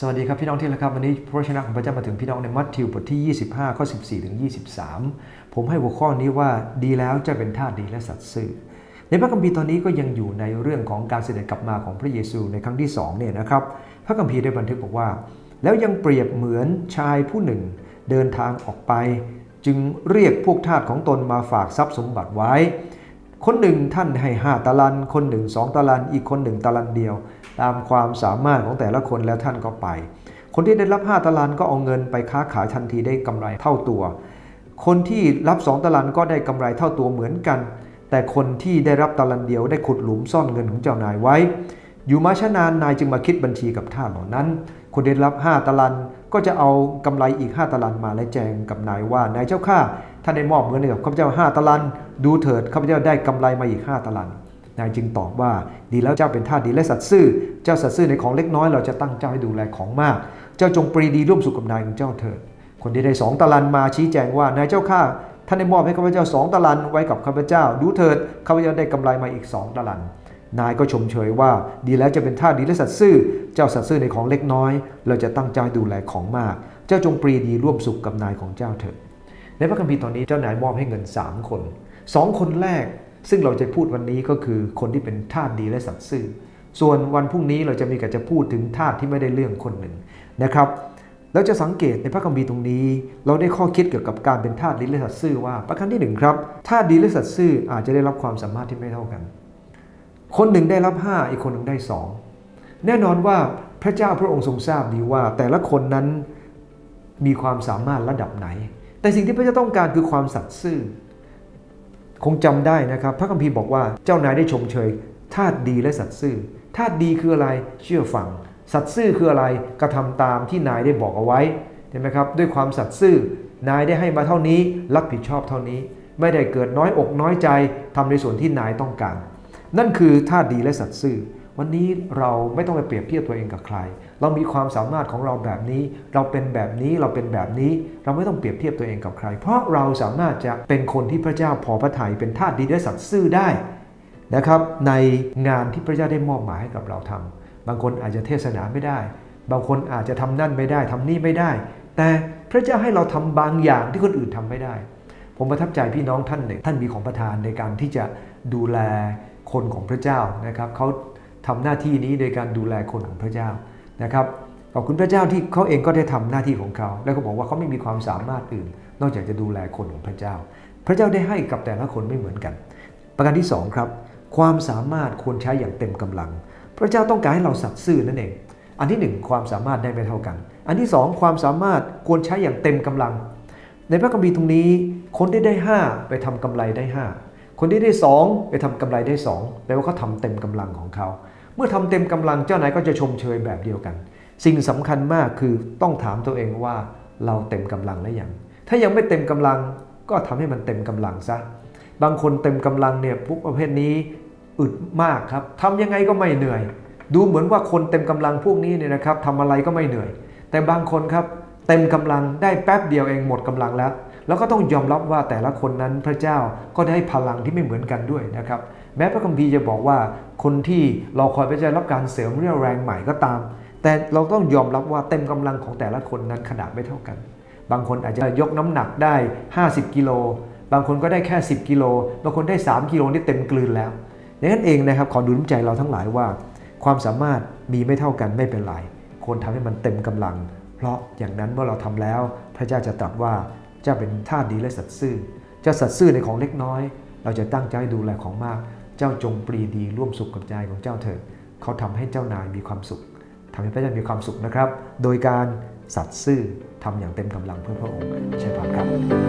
สวัสดีครับ พี่น้องที่รักครับวันนี้พระชนะของพระเจ้ามาถึงพี่น้องในมัทธิวบทที่ 25 ข้อ 14 ถึง 23 ผมให้หัวข้อนี้ว่าดีแล้วจะเป็นท่าสดีและสัตย์ซื่อ ในพระคัมภีร์ตอนนี้ก็ยังอยู่ในเรื่องของการเสด็จกลับมาของพระเยซูในครั้งที่2เนี่ยนะครับพระคัมภีร์ได้บันทึกบอกว่า แล้วยังเปรียบเหมือนชายผู้หนึ่งเดินทางออกไป จึงเรียกพวกทาสของตนมาฝากทรัพย์สมบัติไว้ คนหนึ่งท่านให้ห้าตะลันคนหนึ่งสองตะลันอีกคนหนึ่งตะลันเดียว ตามความสามารถของแต่ละคนแล้วท่านก็ไป คนที่ได้รับห้าตะลันก็เอาเงินไปค้าขายทันทีได้กำไรเท่าตัว คนที่รับสองตะลันก็ได้กำไรเท่าตัวเหมือนกัน แต่คนที่ได้รับตะลันเดียวได้ขุดหลุมซ่อนเงินของเจ้านายไว้ อยู่มาช้านานนายจึงมาคิดบัญชีกับท่าสเหล่านั้น คนได้รับห้าตะลันก็จะเอากำไรอีกห้าตะลันมาและแจงกับนายว่านายเจ้าข้าท่านได้มอบเงินให้กับข้าพเจ้าห้าตะลันดูเถิดข้าพเจ้าได้กำไรมาอีกห้าตะลั นายจึงตอบว่าดีแล้วเจ้าเป็นท่าสดีและสัตย์ซื่อ เจ้าสัตย์ซื่อในของเล็กน้อยเราจะตั้งเจ้าให้ดูแลของมาก เจ้าจงปรีดีร่วมสุขกับนายของเจ้าเถิดคนที่ได้สองตะลันมาชี้แจงว่านายเจ้าข้าท่านได้มอบให้ข้าพเจ้าสองตะลันไว้กับข้าพเจ้า ดูเถิดข้าพเจ้าได้กำไรมาอีกสองตะลัน นายก็ชมเชยว่าดีแล้วจะเป็นท่าสดีและสัตย์ซื่อ เจ้าสัตย์ซื่อในของเล็กน้อย เราจะตั้งเจ้าให้ดูแลของมาก เจ้าจงปรีดีร่วมสุขกับนายของเจ้าเถิดในพระคัมภีร์ตอนนี้เจ้านายมอบให้เงิน 3 คน 2 คนแรก ซึ่งเราจะพูดวันนี้ก็คือคนที่เป็นทาสดีและสัตย์ซื่อ ส่วนวันพรุ่งนี้เราจะมีการจะพูดถึงทาสที่ไม่ได้เรื่องคนหนึ่งนะครับเราจะสังเกตในพระคัมภีร์ตรงนี้ เราได้ข้อคิดเกี่ยวกับการเป็นทาสดีและสัตย์ซื่อว่าประการที่หนึ่งครับทาสดีและสัตย์ซื่ออาจจะได้รับความสามารถที่ไม่เท่ากัน คนหนึ่งได้รับ 5 อีกคนหนึ่งได้ 2 แน่นอนว่าพระเจ้าพระองค์ทรงทราบดีว่า แต่ละคนนั้นมีความสามารถระดับไหน แต่สิ่งที่พระเจ้าต้องการคือความสัตย์ซื่อ คงจำได้นะครับ พระคัมภีร์บอกว่าเจ้านายได้ชมเชยทาสดีและสัตซ์ซื่อทาสดีคืออะไรเชื่อฟัง สัตซ์ซื่อคืออะไรกระทำตามที่นายได้บอกเอาไว้เห็นไหมครับด้วยความสัตซ์ซื่อนายได้ให้มาเท่านี้รับผิดชอบเท่านี้ ไม่ได้เกิดน้อยอกน้อยใจทำในส่วนที่นายต้องการ นั่นคือท่าดีและสัตซ์ซื่อ วันนี้เราไม่ต้องไปเปรียบเทียบตัวเองกับใคร เรามีความสามารถของเราแบบนี้ เราเป็นแบบนี้เราเป็นแบบนี้ เราไม่ต้องเปรียบเทียบตัวเองกับใคร เพราะเราสามารถจะเป็นคนที่พระเจ้าพอพระทัยเป็นท่าดีและสัตย์ซื่อได้นะครับในงานที่พระเจ้าได้มอบหมายให้กับเราทำบางคนอาจจะเทศนาไม่ได้ บางคนอาจจะทำนั่นไม่ได้ทำนี่ไม่ได้ แต่พระเจ้าให้เราทำบางอย่างที่คนอื่นทำไม่ได้ ผมประทับใจพี่น้องท่านหนึ่งท่านมีของประทานในการที่จะดูแลคนของพระเจ้านะครับเขา ทำหน้าที่นี้โดยการดูแลคนของพระเจ้านะครับขอบคุณพระเจ้าที่เขาเองก็ได้ทำหน้าที่ของเขา แล้วก็บอกว่าเขาไม่มีความสามารถอื่น นอกจากจะดูแลคนของพระเจ้า พระเจ้าได้ให้กับแต่ละคนไม่เหมือนกัน ประการที่สองครับความสามารถควรใช้อย่างเต็มกำลัง พระเจ้าต้องการให้เราสัตย์ซื่อนั่นเอง อันที่หนึ่งความสามารถได้ไม่เท่ากัน อันที่สองความสามารถควรใช้อย่างเต็มกำลัง ในพระคัมภีร์ตรงนี้ คนที่ได้ 5 ไปทำกำไรได้ 5 คนที่ได้ 2 ไปทำกำไรได้2แปลว่าเขาทาเต็มกำลังของเขา เมื่อทำเต็มกำลังเจ้านายก็จะชมเชยแบบเดียวกัน สิ่งสำคัญมากคือต้องถามตัวเองว่าเราเต็มกำลังหรือยังถ้ายังไม่เต็มกำลังก็ทำให้มันเต็มกำลังซะบางคนเต็มกำลังเนี่ยพวกประเภทนี้อึดมากครับทำยังไงก็ไม่เหนื่อย ดูเหมือนว่าคนเต็มกำลังพวกนี้เนี่ยนะครับทำอะไรก็ไม่เหนื่อย แต่บางคนครับเต็มกำลังได้แป๊บเดียวเองหมดกำลังแล้ว แล้วก็ต้องยอมรับว่าแต่ละคนนั้นพระเจ้าก็ได้พลังที่ไม่เหมือนกันด้วยนะครับ แม้พระคัมภีร์จะบอกว่าคนที่รอคอยพระเจ้ารับการเสริมเรี่ยวแรงใหม่ก็ตาม แต่เราต้องยอมรับว่าเต็มกำลังของแต่ละคนนั้นขนาดไม่เท่ากัน บางคนอาจจะยกน้ำหนักได้ 50 กิโล บางคนก็ได้แค่ 10 กิโล บางคนได้ 3 กิโลนี่เต็มกลืนแล้วดังนั้นเองนะครับขอดูน้ำใจเราทั้งหลายว่า ความสามารถมีไม่เท่ากันไม่เป็นไรควรทำให้มันเต็มกำลัง เพราะอย่างนั้นเมื่อเราทำแล้ว พระเจ้าจะตรัสว่า เจ้าเป็นท่าดีและสัตย์ซื่อ เจ้าสัตย์ซื่อในของเล็กน้อย เราจะตั้งใจดูแลของมาก เจ้าจงปรีดีร่วมสุขกับใจของเจ้าเถิดเขาทำให้เจ้านายมีความสุขทำให้พระเจ้ามีความสุขนะครับ โดยการสัตย์ซื่อทำอย่างเต็มกำลังเพื่อพระองค์ใช่ไหมครับ